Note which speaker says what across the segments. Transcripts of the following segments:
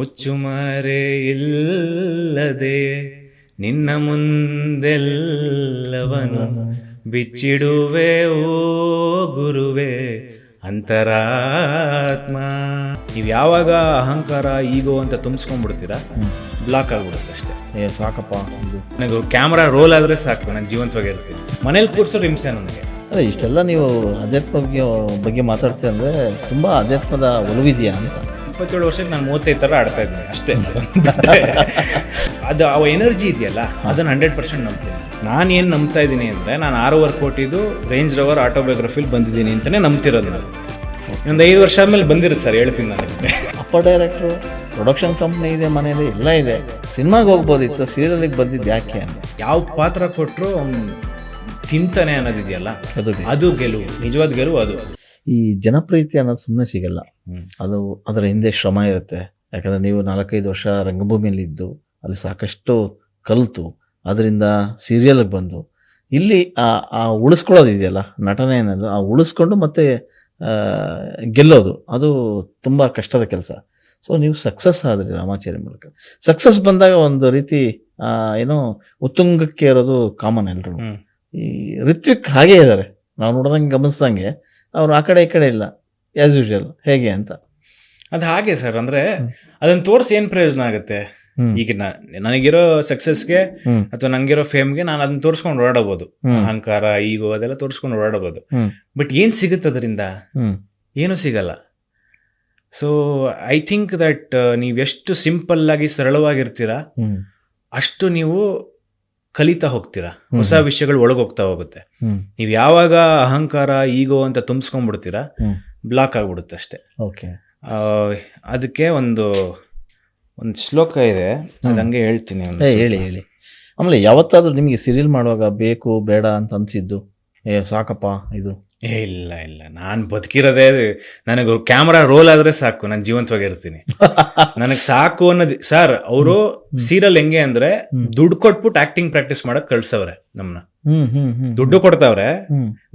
Speaker 1: ಮುಚ್ಚುಮರೆ ಇಲ್ಲದೆ ನಿನ್ನ ಮುಂದೆಲ್ಲವನು ಬಿಚ್ಚಿಡುವೆ ಓ ಗುರುವೆ ಅಂತರಾತ್ಮ. ನೀವು ಯಾವಾಗ ಅಹಂಕಾರ ಈಗೋ ಅಂತ ತುಂಬಿಸ್ಕೊಂಡ್ಬಿಡ್ತೀರಾ? ಬ್ಲಾಕ್ ಆಗ್ಬಿಡುತ್ತೆ ಅಷ್ಟೇ.
Speaker 2: ಏ ಸಾಕಪ್ಪ. ಇದು
Speaker 1: ನನಗೆ ಕ್ಯಾಮ್ರಾ ರೋಲ್ ಆದರೆ ಸಾಕು ನಾನು ಜೀವಂತವಾಗಿರ್ತೀನಿ ಮನೇಲಿ ಕೂರ್ಸೋದು ಹಿಂಸೆ ನನಗೆ.
Speaker 2: ಅದೇ ಇಷ್ಟೆಲ್ಲ ನೀವು ಅಧ್ಯಾತ್ಮ ಬಗ್ಗೆ ಬಗ್ಗೆ ಮಾತಾಡ್ತೀರ ಅಂದರೆ ತುಂಬ ಅಧ್ಯಾತ್ಮದ ಒಲವಿದೆಯಾ ಅಂತ.
Speaker 1: ಇಪ್ಪತ್ತೇಳು ವರ್ಷಕ್ಕೆ ನಾನು ಮೂವತ್ತೈದು ಥರ ಆಡ್ತಾ ಇದ್ದೀನಿ ಅಷ್ಟೇ. ಅದು ಅವ ಎನರ್ಜಿ ಇದೆಯಲ್ಲ ಅದನ್ನು ಹಂಡ್ರೆಡ್ ಪರ್ಸೆಂಟ್ ನಂಬ್ತೀನಿ. ನಾನು ಏನು ನಂಬ್ತಾ ಇದ್ದೀನಿ ಅಂದರೆ ನಾನು ಆರೂವರೆ ಕೋಟಿದು ರೇಂಜ್ ರವರ್ ಆಟೋಬಯೋಗ್ರಫಿಲಿ ಬಂದಿದ್ದೀನಿ ಅಂತಲೇ ನಂಬ್ತಿರೋದು ನಾನು. ಒಂದು ಐದು ವರ್ಷ ಆದಮೇಲೆ ಬಂದಿರು ಸರ್ ಹೇಳ್ತೀನಿ ನಾನು
Speaker 2: ಅಪ್ಪ ಡೈರೆಕ್ಟ್ರು ಪ್ರೊಡಕ್ಷನ್ ಕಂಪ್ನಿ ಇದೆ ಮನೇಲಿ ಎಲ್ಲ ಇದೆ. ಸಿನಿಮಾಗೆ ಹೋಗ್ಬೋದಿತ್ತು ಸೀರಿಯಲಿಗೆ ಬಂದಿದ್ದು ಯಾಕೆ ಅಂತ.
Speaker 1: ಯಾವ ಪಾತ್ರ ಕೊಟ್ಟರು ಅವ್ನು ತಿಂತಾನೆ ಅನ್ನೋದಿದೆಯಲ್ಲ
Speaker 2: ಅದು
Speaker 1: ಅದು ಗೆಲುವು ನಿಜವಾದ ಗೆಲುವು ಅದು.
Speaker 2: ಈ ಜನಪ್ರೀತಿ ಅನ್ನೋದು ಸುಮ್ಮನೆ ಸಿಗಲ್ಲ. ಅದು ಅದರ ಹಿಂದೆ ಶ್ರಮ ಇರುತ್ತೆ. ಯಾಕಂದರೆ ನೀವು ನಾಲ್ಕೈದು ವರ್ಷ ರಂಗಭೂಮಿಯಲ್ಲಿ ಇದ್ದು ಅಲ್ಲಿ ಸಾಕಷ್ಟು ಕಲಿತು ಅದರಿಂದ ಸೀರಿಯಲ್ಗೆ ಬಂದು. ಇಲ್ಲಿ ಆ ಆ ಉಳಿಸ್ಕೊಳ್ಳೋದು ಇದೆಯಲ್ಲ ನಟನೆ ಅನ್ನೋದು ಆ ಉಳಿಸ್ಕೊಂಡು ಮತ್ತೆ ಗೆಲ್ಲೋದು. ಅದು ತುಂಬ ಕಷ್ಟದ ಕೆಲಸ. ಸೊ ನೀವು ಸಕ್ಸಸ್ ಆದ್ರಿ ರಾಮಾಚಾರ್ಯ ಮೂಲಕ. ಸಕ್ಸಸ್ ಬಂದಾಗ ಒಂದು ರೀತಿ ಏನೋ ಉತ್ತುಂಗಕ್ಕೆ ಇರೋದು ಕಾಮನ್ ಎಲ್ರು ಈ ರಿತ್ವಿಕ್ ಹಾಗೇ ಇದ್ದಾರೆ ನಾವು ನೋಡಿದಂಗೆ ಗಮನಿಸ್ದಂಗೆ ಅವ್ರು ಆ ಕಡೆ ಈ ಕಡೆ ಇಲ್ಲ ಆಸ್ ಯೂಶಲ್ ಹೇಗೆ ಅಂತ.
Speaker 1: ಅದು ಹಾಗೆ ಸರ್ ಅಂದರೆ ಅದನ್ನು ತೋರಿಸಿ ಏನು ಪ್ರಯೋಜನ ಆಗುತ್ತೆ. ಈಗ ನನಗಿರೋ ಸಕ್ಸಸ್ಗೆ. ಅಥವಾ ನಂಗಿರೋ ಫೇಮ್ಗೆ ನಾನು ಅದನ್ನ ತೋರಿಸ್ಕೊಂಡು ಓಡಾಡಬಹುದು. ಅಹಂಕಾರ ಈಗೋ ಅದೆಲ್ಲ ತೋರಿಸ್ಕೊಂಡು ಓಡಾಡಬಹುದು. ಬಟ್ ಏನ್ ಸಿಗುತ್ತೆ ಅದರಿಂದ? ಏನು ಸಿಗಲ್ಲ. ಸೊ ಐ ಥಿಂಕ್ ದಟ್ ನೀವೆಷ್ಟು ಸಿಂಪಲ್ ಆಗಿ ಸರಳವಾಗಿರ್ತೀರಾ ಅಷ್ಟು ನೀವು ಕಲಿತಾ ಹೋಗ್ತೀರಾ? ಹೊಸ ವಿಷಯಗಳು ಒಳಗೋಗ್ತಾ ಹೋಗುತ್ತೆ. ನೀವು ಯಾವಾಗ ಅಹಂಕಾರ ಈಗೋ ಅಂತ ತುಂಬಿಸ್ಕೊಂಡ್ಬಿಡ್ತೀರಾ? ಬ್ಲಾಕ್ ಆಗ್ಬಿಡುತ್ತೆ ಅಷ್ಟೇ.
Speaker 2: ಓಕೆ.
Speaker 1: ಆ, ಅದಕ್ಕೆ ಒಂದು ಒಂದು ಶ್ಲೋಕ ಇದೆ. ಅದು ಹಂಗೆ ಹೇಳ್ತೀನಿ
Speaker 2: ಹೇಳಿ ಹೇಳಿ. ಆಮೇಲೆ ಯಾವತ್ತಾದ್ರೂ ನಿಮಗೆ ಸೀರಿಯಲ್ ಮಾಡುವಾಗ ಬೇಕು ಬೇಡ ಅಂತ ಅನ್ಸಿದ್ದು? ಏ ಸಾಕಪ್ಪ ಇದು.
Speaker 1: ಏ ಇಲ್ಲ ಇಲ್ಲ. ನಾನು ಬದುಕಿರೋದೇ ನನಗೆ ಕ್ಯಾಮ್ರಾ ರೋಲ್ ಆದ್ರೆ ಸಾಕು. ನಾನು ಜೀವಂತವಾಗಿರ್ತೀನಿ ನನಗೆ ಸಾಕು ಅನ್ನೋದು ಸರ್ ಅವರು ಸೀರಿಯಲ್ ಹೆಂಗೆ ಅಂದ್ರೆ ದುಡ್ಡು ಕೊಟ್ಬಿಟ್ಟು ಆಕ್ಟಿಂಗ್ ಪ್ರಾಕ್ಟೀಸ್ ಮಾಡಕ್ ಕಳ್ಸವ್ರೆ ನಮ್ಮನ್ನ ದುಡ್ಡು ಕೊಡ್ತಾವ್ರೆ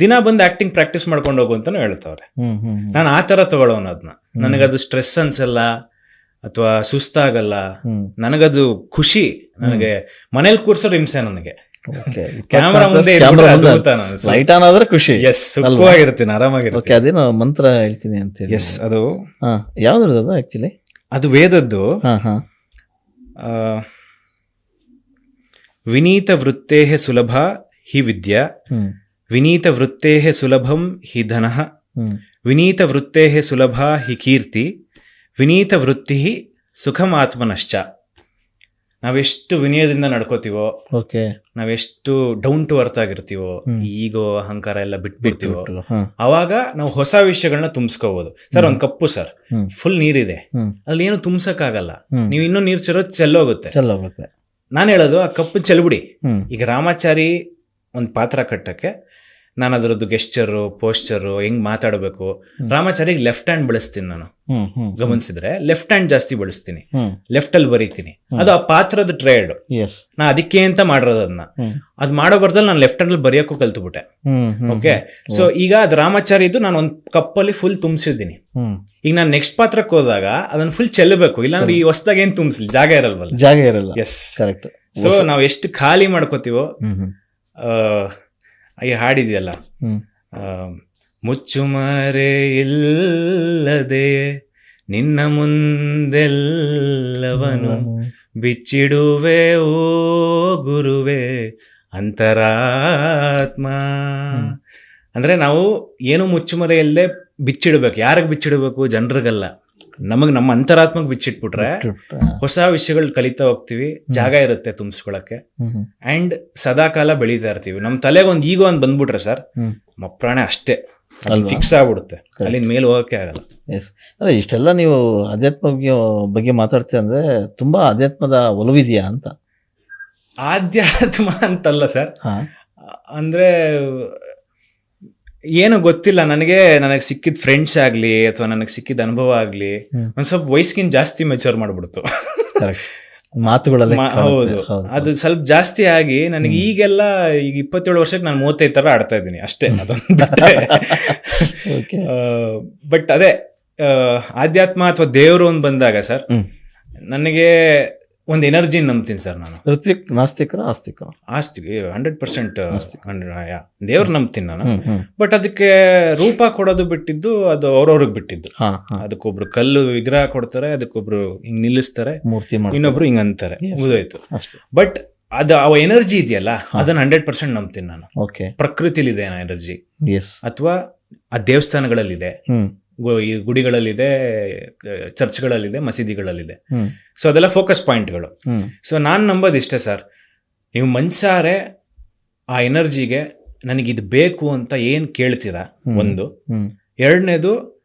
Speaker 1: ದಿನ ಬಂದು ಆಕ್ಟಿಂಗ್ ಪ್ರಾಕ್ಟೀಸ್ ಮಾಡ್ಕೊಂಡು ಹೋಗು ಅಂತಾನು ಹೇಳ್ತಾವ್ರೆ. ನಾನು ಆ ತರ ತಗೊಳ್ಳೋನು ಅದನ್ನ ನನಗದು ಸ್ಟ್ರೆಸ್ ಅನ್ಸಲ್ಲ ಅಥವಾ ಸುಸ್ತಾಗಲ್ಲ. ನನಗದು ಖುಷಿ. ನನಗೆ ಮನೇಲಿ ಕೂರ್ಸೋ ಹಿಂಸೆ ನನಗೆ. ಕ್ಯಾಮ್ರಾ ಮುಂದೆ
Speaker 2: ಲೈಟ್ ಆನ್ ಆದ್ರೆ ಖುಷಿ.
Speaker 1: ಎಸ್ ಸುಖವಾಗಿರ್ತೀನಿ ಆರಾಮಾಗಿರ್ತೀನಿ.
Speaker 2: ಓಕೆ ಅದೇನೋ ಮಂತ್ರ ಹೇಳ್ತೀನಿ ಅಂತ ಹೇಳಿ
Speaker 1: ಎಸ್ ಅದು
Speaker 2: ಯಾವ್ದ್ರದ್ದು ಅದು ಆಕ್ಚುಲಿ
Speaker 1: ಅದು ವೇದದ್ದು ವಿನೀತ ವೃತ್ತೇ ಸುಲಭ ಹಿ ವಿದ್ಯಾ. ವಿನೀತ ವೃತ್ತೇ ಸುಲಭಂ ಹಿ ಧನ. ವಿನೀತ ವೃತ್ತೇ ಸುಲಭ ಹಿ ಕೀರ್ತಿ. ವಿನೀತ ವೃತ್ತಿ ಸುಖಂ ಆತ್ಮನಶ್ಚ ನಾವೆಷ್ಟು ವಿನಯದಿಂದ ನಡ್ಕೋತೀವೋ
Speaker 2: ಓಕೆ
Speaker 1: ನಾವೆಷ್ಟು ಡೌನ್ ಟು ಅರ್ತ್ ಆಗಿರ್ತೀವೋ ಈಗೋ ಅಹಂಕಾರ ಎಲ್ಲ ಬಿಟ್ಬಿಡ್ತೀವೋ ಅವಾಗ ನಾವು ಹೊಸ ವಿಷಯಗಳನ್ನ ತುಂಬಿಸ್ಕೋಬಹುದು ಸರ್ ಒಂದ್ ಕಪ್ಪು ಸರ್. ಫುಲ್ ನೀರಿದೆ. ಅಲ್ಲಿ ಏನು ತುಂಬಸಕ್
Speaker 2: ಹ್ಮ್.
Speaker 1: ನೀವು ಇನ್ನೂ ನೀರ್ ಚೆಲ್ಲೋದು ಚೆಲ್ಲೋಗುತ್ತೆ.
Speaker 2: ಚೆಲ್ಲೋಗುತ್ತೆ. ಹೋಗುತ್ತೆ
Speaker 1: ನಾನು ಹೇಳೋದು ಆ ಕಪ್ಪು ಚೆಲ್ಬಿಡಿ. ಈಗ ರಾಮಾಚಾರಿ ಒಂದು ಪಾತ್ರ ಕಟ್ಟಕ್ಕೆ ನಾನು ಅದರದ್ದು ಗೆಸ್ಚರು ಪೋಸ್ಚರು ಹೆಂಗ್ ಮಾತಾಡಬೇಕು? ರಾಮಾಚಾರಿಗೆ ಲೆಫ್ಟ್ ಹ್ಯಾಂಡ್ ಬಳಸ್ತೀನಿ ನಾನು. ಗಮನಿಸಿದ್ರೆ ಲೆಫ್ಟ್ ಹ್ಯಾಂಡ್ ಜಾಸ್ತಿ ಬಳಸ್ತೀನಿ. ಲೆಫ್ಟ್ ಅಲ್ಲಿ ಬರೀತೀನಿ. ಅದು ಆ ಪಾತ್ರದ ಟ್ರೇಡ್ ನಾ ಅದಕ್ಕೆ ಅಂತ ಮಾಡಿರೋದು ಅದನ್ನ ಅದ್ ಮಾಡೋ ಬರ್ದಲ್ಲಿ ನಾನು ಲೆಫ್ಟ್ ಹ್ಯಾಂಡ್ ಅಲ್ಲಿ ಬರೆಯೋಕ್ಕೂ ಕಲ್ತ್ಬಿಟ್ಟೆ. ಓಕೆ ಸೊ ಈಗ ಅದು ರಾಮಾಚಾರಿ ಇದ್ದು ನಾನು ಒಂದು ಕಪ್ಪಲ್ಲಿ ಫುಲ್ ತುಂಬಿಸಿದ್ದೀನಿ. ಈಗ ನಾನು ನೆಕ್ಸ್ಟ್ ಪಾತ್ರಕ್ಕೆ ಹೋದಾಗ ಅದನ್ನ ಫುಲ್ ಚೆಲ್ಲಬೇಕು. ಇಲ್ಲಾಂದ್ರೆ ಈ ಹೊಸದಾಗ ಏನ್ ತುಂಬಿಸಲಿ ಜಾಗ ಇರಲ್ವಲ್ಲ?
Speaker 2: ಜಾಗ ಇರಲ್ಲ.
Speaker 1: ಎಸ್
Speaker 2: ಕರೆಕ್ಟ್
Speaker 1: ಸೊ ನಾವು ಎಷ್ಟು ಖಾಲಿ ಮಾಡ್ಕೋತೀವೋ ಈ ಹಾಡಿದೆಯಲ್ಲ. ಮುಚ್ಚುಮರೆ ಇಲ್ಲದೆ ನಿನ್ನ ಮುಂದೆಲ್ಲವನು ಬಿಚ್ಚಿಡುವೆ ಓ ಗುರುವೆ ಅಂತರಾತ್ಮ. ಅಂದ್ರೆ ನಾವು ಏನು ಮುಚ್ಚುಮರೆಯಲ್ಲೇ ಬಿಚ್ಚಿಡ್ಬೇಕು. ಯಾರಿಗೆ ಬಿಚ್ಚಿಡಬೇಕು? ಜನರಿಗಲ್ಲ. ನಮಗ್ ನಮ್ಮ ಅಂತರಾತ್ಮಕ್ ಬಿಚ್ಚಿಟ್ಬಿಟ್ರೆ ಹೊಸ ವಿಷಯಗಳು ಕಲಿತಾ ಹೋಗ್ತೀವಿ ಜಾಗ ಇರುತ್ತೆ ತುಂಬಿಸ್ಕೊಳಕ್ಕೆ. ಅಂಡ್ ಸದಾಕಾಲ ಬೆಳೀತಾ ಇರ್ತೀವಿ. ನಮ್ಮ ತಲೆಗೆ ಒಂದು ಈಗೋ ಒಂದು ಬಂದ್ಬಿಟ್ರೆ ಸರ್ ಮಪ್ರಾಣೆ ಅಷ್ಟೇ. ಫಿಕ್ಸ್ ಆಗ್ಬಿಡುತ್ತೆ. ಅಲ್ಲಿಂದ ಮೇಲೆ ಹೋಗಕ್ಕೆ ಆಗಲ್ಲ.
Speaker 2: ಎಸ್ ಅಲ್ಲ ಇಷ್ಟೆಲ್ಲ ನೀವು ಅಧ್ಯಾತ್ಮ ಬಗ್ಗೆ ಮಾತಾಡ್ತೀವಿ ಮಾತಾಡ್ತೀರ ಅಂದ್ರೆ ತುಂಬಾ ಅಧ್ಯಾತ್ಮದ ಒಲವಿದೆಯಾ ಅಂತ?
Speaker 1: ಆಧ್ಯಾತ್ಮ ಅಂತಲ್ಲ ಸರ್. ಅಂದ್ರೆ ಏನು ಗೊತ್ತಿಲ್ಲ. ನನಗೆ ನನಗೆ ಸಿಕ್ಕಿದ ಫ್ರೆಂಡ್ಸ್ ಆಗಲಿ ಅಥವಾ ನನಗೆ ಸಿಕ್ಕಿದ ಅನುಭವ ಆಗಲಿ ಒಂದು ಸ್ವಲ್ಪ ವಯಸ್ಸಿಗಿಂತ ಜಾಸ್ತಿ ಮೆಚೂರ್ ಮಾಡಿಬಿಡ್ತು.
Speaker 2: ಮಾತುಗಳ ಮಾತುಗಳಲ್ಲೇ
Speaker 1: ಹೌದು. ಅದು ಸ್ವಲ್ಪ ಜಾಸ್ತಿ ಆಗಿ ನನಗೆ ಈಗೆಲ್ಲ ಈಗ ಇಪ್ಪತ್ತೇಳು ವರ್ಷಕ್ಕೆ ನಾನು ಮೂವತ್ತೈದು ತರ ಆಡ್ತಾ ಇದ್ದೀನಿ ಅಷ್ಟೇ. ಅದೊಂದು. ಬಟ್ ಅದೇ ಆ, ಆಧ್ಯಾತ್ಮ ಅಥವಾ ದೇವರು ಒಂದು ಬಂದಾಗ ಸರ್ ನನಗೆ ಒಂದು ಎನರ್ಜಿ ನಂಬ್ತೀನಿ ಸರ್ ನಾನು.
Speaker 2: ಋತ್ವಿಕ್ ನಾಸ್ತಿಕರ ಆಸ್ತಿಕರ
Speaker 1: ಆಸ್ತಿ ಹಂಡ್ರೆಡ್ ಪರ್ಸೆಂಟ್ ದೇವ್ರ ನಂಬ್ತೀನಿ ನಾನು. ಬಟ್ ಅದಕ್ಕೆ ರೂಪ ಕೊಡೋದು ಬಿಟ್ಟಿದ್ದು ಅದು ಅವ್ರವ್ರಿಗೆ ಬಿಟ್ಟಿದ್ದು. ಅದಕ್ಕೊಬ್ರು ಕಲ್ಲು ವಿಗ್ರಹ ಕೊಡ್ತಾರೆ ಅದಕ್ಕೊಬ್ರು ಹಿಂಗ್ ನಿಲ್ಲಿಸ್ತಾರೆ
Speaker 2: ಮೂರ್ತಿ
Speaker 1: ಇನ್ನೊಬ್ರು ಹಿಂಗ್ ಅಂತಾರೆ. ಮುಗಿದೋಯ್ತು. ಬಟ್ ಅದು ಆ ಎನರ್ಜಿ ಇದೆಯಲ್ಲ ಅದನ್ನ ಹಂಡ್ರೆಡ್ ಪರ್ಸೆಂಟ್ ನಂಬ್ತೀನಿ ನಾನು. ಪ್ರಕೃತಿಲಿದೆ ಎನರ್ಜಿ ಅಥವಾ ಆ ದೇವಸ್ಥಾನಗಳಲ್ಲಿದೆ. ಗುಡಿಗಳಲ್ಲಿದೆ ಕ- ಚರ್ಚ್ಗಳಲ್ಲಿದೆ ಮಸೀದಿಗಳಲ್ಲಿದೆ. ಸೊ ಅದೆಲ್ಲ ಫೋಕಸ್ ಪಾಯಿಂಟ್ಗಳು ಸೊ ನಾನು ನಂಬೋದು ಇಷ್ಟೇ ಸರ್ ನೀವು ಮನ್ಸಾರೆ ಆ ಎನರ್ಜಿಗೆ ನನಗಿದು ಬೇಕು ಅಂತ ಏನು ಕೇಳ್ತೀರಾ? ಒಂದು. ಎರಡನೇದು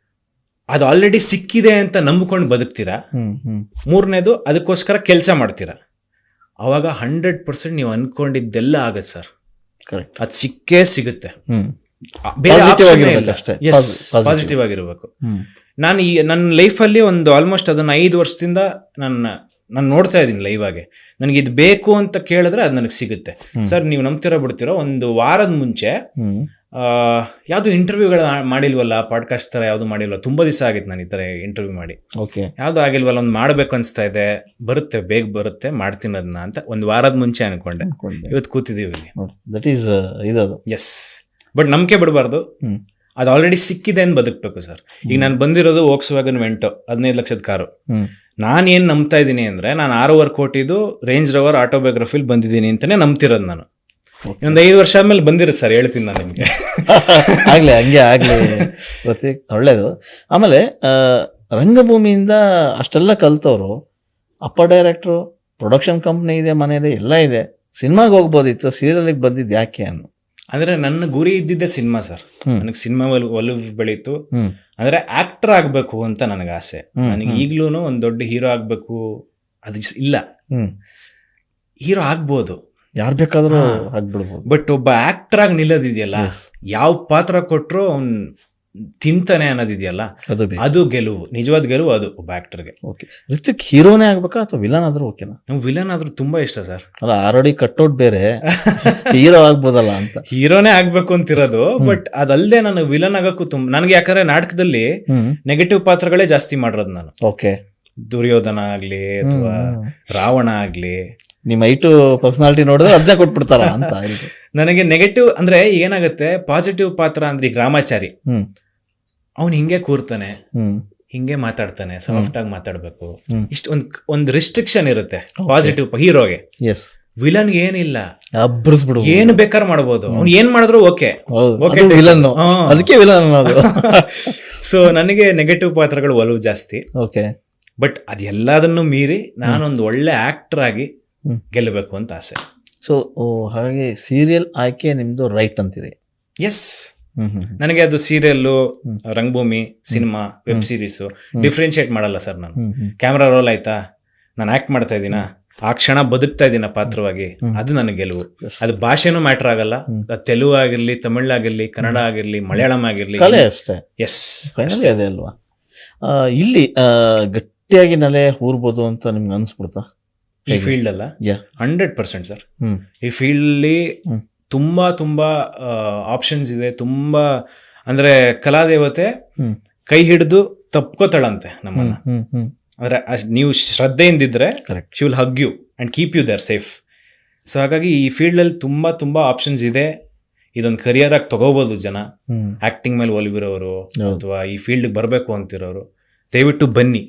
Speaker 1: ಅದು ಆಲ್ರೆಡಿ ಸಿಕ್ಕಿದೆ ಅಂತ ನಂಬ್ಕೊಂಡು ಬದುಕ್ತೀರಾ? ಮೂರನೇದು ಅದಕ್ಕೋಸ್ಕರ ಕೆಲಸ ಮಾಡ್ತೀರಾ? ಅವಾಗ ಹಂಡ್ರೆಡ್ ಪರ್ಸೆಂಟ್ ನೀವು ಅನ್ಕೊಂಡಿದ್ದೆಲ್ಲ ಆಗತ್ತೆ ಸರ್
Speaker 2: ಕರೆಕ್ಟ್
Speaker 1: ಅದು ಸಿಕ್ಕೇ ಸಿಗುತ್ತೆ. ಏ
Speaker 2: ಆಗಿರ್ಬೇಕು
Speaker 1: ನಾನು ಈ ನನ್ನ ಲೈಫಲ್ಲಿ ಒಂದು ಆಲ್ಮೋಸ್ಟ್ ಅದನ್ನ ಐದು ವರ್ಷದಿಂದ ನನ್ನ ನಾನು ನೋಡ್ತಾ ಇದ್ದೀನಿ ಲೈವ್ ಆಗಿ. ನನಗೆ ಇದು ಬೇಕು ಅಂತ ಕೇಳಿದ್ರೆ ಅದು ನನಗೆ ಸಿಗುತ್ತೆ. ಸರ್ ನೀವು ನಂಬ್ತಿರೋ ಬಿಡ್ತಿರೋ ಒಂದು ವಾರದ ಮುಂಚೆ ಯಾವುದು ಇಂಟರ್ವ್ಯೂಗಳು ಮಾಡಿಲ್ವಲ್ಲ ಪಾಡ್ಕಾಸ್ಟ್ ಥರ ಯಾವುದು ಮಾಡಿಲ್ವಲ್ಲ ತುಂಬ ದಿವಸ ಆಗಿತ್ತು ನಾನು ಈ ಥರ ಇಂಟರ್ವ್ಯೂ ಮಾಡಿ.
Speaker 2: ಓಕೆ
Speaker 1: ಯಾವುದು ಆಗಿಲ್ವಲ್ಲ ಒಂದು ಮಾಡಬೇಕು ಅನಿಸ್ತಾ ಇದೆ. ಬರುತ್ತೆ ಬೇಗ ಬರುತ್ತೆ ಮಾಡ್ತೀನಿ ಅದನ್ನ ಅಂತ ಒಂದು ವಾರದ ಮುಂಚೆ ಅನ್ಕೊಂಡೆ. ಇವತ್ತು ಕೂತಿದ್ದೀವಿ
Speaker 2: ದಟ್ ಈಸ್ ಇದು
Speaker 1: ಎಸ್ ಬಟ್ ನಂಬಿಕೆ ಬಿಡಬಾರ್ದು. ಅದು ಆಲ್ರೆಡಿ ಸಿಕ್ಕಿದೆ ಅಂತ ಬದುಕಬೇಕು ಸರ್ ಈಗ ನಾನು ಬಂದಿರೋದು ಓಕ್ಸ್ ವ್ಯಾಗನ್ ವೆಂಟು ಹದಿನೈದು ಲಕ್ಷದ ಕಾರು. ನಾನು ಏನು ನಂಬ್ತಾ ಇದ್ದೀನಿ ಅಂದರೆ ನಾನು ಆರೂವರೆ ಕೋಟಿದು ರೇಂಜ್ ರವರ್ ಆಟೋಬಯೋಗ್ರಫಿಲಿ ಬಂದಿದ್ದೀನಿ ಅಂತಲೇ ನಂಬ್ತಿರೋದು ನಾನು. ಒಂದು ಐದು ವರ್ಷ ಆದ್ಮೇಲೆ ಬಂದಿರ ಸರ್ ಹೇಳ್ತೀನಿ ನಾನು ನಿಮಗೆ.
Speaker 2: ಆಗಲಿ ಹಂಗೆ ಆಗಲಿ. ಪ್ರತಿ ಒಳ್ಳೇದು. ಆಮೇಲೆ ರಂಗಭೂಮಿಯಿಂದ ಅಷ್ಟೆಲ್ಲ ಕಲ್ತವ್ರು ಅಪ್ಪ ಡೈರೆಕ್ಟ್ರು ಪ್ರೊಡಕ್ಷನ್ ಕಂಪ್ನಿ ಇದೆ ಮನೇಲಿ ಎಲ್ಲ ಇದೆ. ಸಿನಿಮಾಗೆ ಹೋಗ್ಬೋದಿತ್ತು ಸೀರಿಯಲಿಗೆ ಬಂದಿದ್ದು ಯಾಕೆ ಅನ್ನು
Speaker 1: ಅಂದರೆ ನನ್ನ ಗುರಿ ಇದ್ದಿದ್ದೆ ಸಿನಿಮಾ ಸರ್. ನನಗೆ ಸಿನಿಮಾ ಒಲವು ಬೆಳೀತು. ಅಂದ್ರೆ ಆಕ್ಟರ್ ಆಗ್ಬೇಕು ಅಂತ ನನಗೆ ಆಸೆ. ನನಗೆ ಈಗ್ಲೂ ಒಂದು ದೊಡ್ಡ ಹೀರೋ ಆಗ್ಬೇಕು. ಅದು ಇಲ್ಲ. ಹೀರೋ ಆಗ್ಬೋದು.
Speaker 2: ಯಾರು ಬೇಕಾದ್ರೂ. ಆಗ್ಬಿಡ್ಬೋದು.
Speaker 1: ಬಟ್ ಒಬ್ಬ ಆಕ್ಟರ್ ಆಗಿ ನಿಲ್ಲೋದಿದೆಯಲ್ಲ ಯಾವ ಪಾತ್ರ ಕೊಟ್ಟರು ಅವ್ನು ತಿಂತಾನೆ ಅನ್ನೋದಿದೆಯಲ್ಲ?
Speaker 2: ಅದು
Speaker 1: ಗೆಲುವು. ನಿಜವಾದ ಗೆಲುವು ಅದು ಒಬ್ಬ ಆಕ್ಟರ್ಗೆ
Speaker 2: ಓಕೆ. ಋತಿಕ್ ಹೀರೋನೇ ಆಗ್ಬೇಕಾ ಅಥವಾ ವಿಲನ್ ಆದ್ರೂ ಓಕೆನಾ
Speaker 1: ನಮ್ಗೆ ವಿಲನ್ ಆದ್ರೂ ತುಂಬಾ ಇಷ್ಟ ಸರ್.
Speaker 2: ಅಲ್ಲ ಆರೋಡಿ ಕಟ್ಔಟ್ ಬೇರೆ. ಹೀರೋ ಆಗ್ಬೋದಲ್ಲ ಅಂತ.
Speaker 1: ಹೀರೋನೇ ಆಗ್ಬೇಕು ಅಂತಿರೋದು ಬಟ್ ಅದಲ್ಲದೆ ನಾನು ವಿಲನ್ ಆಗಕ್ಕೂ ತುಂಬ ನನಗೆ ಯಾಕಂದ್ರೆ ನಾಟಕದಲ್ಲಿ ನೆಗೆಟಿವ್ ಪಾತ್ರಗಳೇ ಜಾಸ್ತಿ ಮಾಡಿರೋದು ನಾನು.
Speaker 2: ಓಕೆ
Speaker 1: ದುರ್ಯೋಧನ ಆಗ್ಲಿ ಅಥವಾ ರಾವಣ ಆಗ್ಲಿ.
Speaker 2: ನಿಮ್ಮ ಐಟು ಪರ್ಸನಾಲಿಟಿ ನೋಡಿದ್ರೆ ಅದನ್ನೇ ಕೊಟ್ಬಿಡ್ತಾರ ಅಂತ.
Speaker 1: ನನಗೆ ನೆಗೆಟಿವ್ ಅಂದ್ರೆ ಏನಾಗುತ್ತೆ ಪಾಸಿಟಿವ್ ಪಾತ್ರ ಅಂದ್ರೆ ಈಗ ರಾಮಾಚಾರಿ ಅವ್ನು ಹಿಂಗೆ ಕೂರ್ತಾನೆ ಹಿಂಗೆ ಮಾತಾಡ್ತಾನೆ ಸಾಫ್ಟ್ ಆಗಿ ಮಾತಾಡ್ಬೇಕು. ಇಷ್ಟ ಒಂದ್ ಒಂದ್ ರಿಸ್ಟ್ರಿಕ್ಷನ್ ಇರುತ್ತೆ ಪಾಸಿಟಿವ್ ಹೀರೋಗೆ.
Speaker 2: ಎಸ್
Speaker 1: ವಿಲನ್ ಏನಿಲ್ಲ. ಏನ್ ಬೇಕಾದ್ರೆ ಮಾಡ್ಬೋದು. ಅವ್ನು ಏನ್ ಮಾಡಿದ್ರು ಓಕೆ.
Speaker 2: ವಿಲನ್ ಅದಕ್ಕೆ ವಿಲನ್
Speaker 1: ಸೊ ನನಗೆ ನೆಗೆಟಿವ್ ಪಾತ್ರಗಳು ಒಲವು ಜಾಸ್ತಿ.
Speaker 2: ಓಕೆ
Speaker 1: ಬಟ್ ಅದೆಲ್ಲದನ್ನು ಮೀರಿ ನಾನೊಂದು ಒಳ್ಳೆ ಆಕ್ಟರ್ ಆಗಿ ಗೆಲ್ಲಬೇಕು ಅಂತ ಆಸೆ.
Speaker 2: ಸೊ ಹಾಗೆ ಸೀರಿಯಲ್ ಆಯ್ಕೆ ನಿಮ್ದು ರೈಟ್ ಅಂತೀರಿ?
Speaker 1: ಎಸ್ ನನಗೆ ಅದು ಸೀರಿಯಲ್ಲು. ರಂಗಭೂಮಿ ಸಿನಿಮಾ ವೆಬ್ ಸೀರೀಸ್ ಡಿಫ್ರೆನ್ಶಿಯೇಟ್ ಮಾಡಲ್ಲ ಸರ್ ನಾನು. ಕ್ಯಾಮ್ರಾ ರೋಲ್ ಆಯ್ತಾ? ನಾನು ಆಕ್ಟ್ ಮಾಡ್ತಾ ಇದ್ದೀನ? ಆ ಕ್ಷಣ ಬದುಕ್ತಾ ಇದ್ದೀನ ಪಾತ್ರವಾಗಿ? ಅದು ನನಗೆ ಗೆಲುವು. ಅದು ಭಾಷೆನೂ ಮ್ಯಾಟರ್ ಆಗಲ್ಲ. ತೆಲುಗು ಆಗಿರ್ಲಿ ತಮಿಳ್ ಆಗಿರ್ಲಿ ಕನ್ನಡ ಆಗಿರ್ಲಿ ಮಲಯಾಳಂ ಆಗಿರ್ಲಿ.
Speaker 2: ಅಷ್ಟೇ.
Speaker 1: ಎಸ್
Speaker 2: ಅದೇ ಅಲ್ವಾ? ಇಲ್ಲಿ ಗಟ್ಟಿಯಾಗಿ ನಲೆ ಊರ್ಬೋದು ಅಂತ ನಿಮ್ಗೆ ಅನ್ಸ್ಬಿಡ್ತಾ?
Speaker 1: ಈ ಫೀಲ್ಡ್ ಅಲ್ಲ. Hundred percent sir. ಈ ಫೀಲ್ಡ್
Speaker 2: ಹ್ಮ್.
Speaker 1: ತುಂಬಾ ತುಂಬಾ ಆಪ್ಷನ್ಸ್ ಇದೆ. ತುಂಬಾ ಅಂದ್ರೆ ಕಲಾದೇವತೆ ಕೈ ಹಿಡಿದು ತಪ್ಕೋತಾಳಂತೆ ನಮ್ಮನ್ನ. ಅಂದ್ರೆ ನೀವು ಶ್ರದ್ಧೆಯಿಂದಿದ್ರೆ she will hug you and keep you there safe so ಹಾಗಾಗಿ ಈ ಫೀಲ್ಡ್ ಅಲ್ಲಿ ತುಂಬಾ ತುಂಬಾ ಆಪ್ಷನ್ಸ್ ಇದೆ. ಇದೊಂದು ಕರಿಯರ್ ಆಗಿ ತಗೋಬಹುದು ಜನ. ಆಕ್ಟಿಂಗ್ ಮೇಲೆ
Speaker 2: ಒಲಿಬಿರೋರು
Speaker 1: ಅಥವಾ ಈ ಫೀಲ್ಡ್ ಬರಬೇಕು ಅಂತಿರೋರು ದಯವಿಟ್ಟು ಬನ್ನಿ.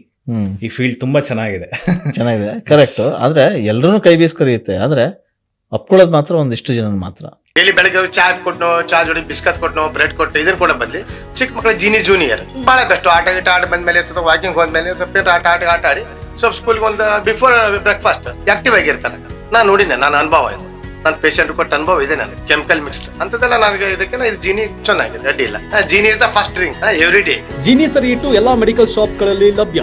Speaker 1: ಈ ಫೀಲ್ಡ್ ತುಂಬಾ ಚೆನ್ನಾಗಿದೆ.
Speaker 2: ಚೆನ್ನಾಗಿದೆ. ಕರೆಕ್ಟ್ ಆದ್ರೆ ಎಲ್ಲರೂ ಕೈ ಬೀಸ್ ಕರೆಯುತ್ತೆ ಆದ್ರೆ ಅಪ್ಕೊಳ್ಳೋದು ಮಾತ್ರ ಒಂದಿಷ್ಟು ಜನ ಮಾತ್ರ.
Speaker 3: ಡೈಲಿ ಬೆಳಗ್ಗೆ ಚಾ ಕೊಟ್ಟು ಚಾ ಜೋಡಿ ಬಿಸ್ಕತ್ ಕೊಟ್ಟು ಬ್ರೆಡ್ ಕೊಟ್ಟು ಇದ್ರ ಕೂಡ ಬದಲಿ ಚಿಕ್ಕ ಮಕ್ಕಳ ಜೀನಿ ಜೂನಿಯರ್. ಬಹಳ ಬೆಸ್ಟ್ ಆಟ ಗೀಟ ಆಟ ಬಂದ್ಮೇಲೆ ಸ್ವಲ್ಪ ವಾಕಿಂಗ್ ಹೋದ್ಮೇಲೆ ಸ್ವಲ್ಪ ಆಟ ಆಟ ಆಟ ಆಡಿ ಸ್ವಲ್ಪ ಸ್ಕೂಲ್ಗೆ ಒಂದು ಬಿಫೋರ್ ಬ್ರೇಕ್ಫಾಸ್ಟ್ ಆಕ್ಟಿವ್ ಆಗಿರ್ತಾರೆ ನಾನು ನೋಡಿದೆ ನಾನು ಅನುಭವ ಇದು. ನನ್ನ ಪೇಷಂಟ್ ಕೊಟ್ಟ ಅನುಭವ ಇದೆ ನನಗೆ. ಕೆಮಿಕಲ್ ಮಿಕ್ಸ್ಡ್ ಅಂತದೆಲ್ಲ ನನಗೆ ಇದಕ್ಕೆ ಇದು ಜೀನಿ ಚೆನ್ನಾಗಿದೆ ಅಡ್ಡಿ ಇಲ್ಲ. Jeeni is the first drink every day
Speaker 4: Jeeni ಸರಿ ಇಟ್ಟು ಎಲ್ಲಾ ಮೆಡಿಕಲ್ ಶಾಪ್ಗಳಲ್ಲಿ ಲಭ್ಯ.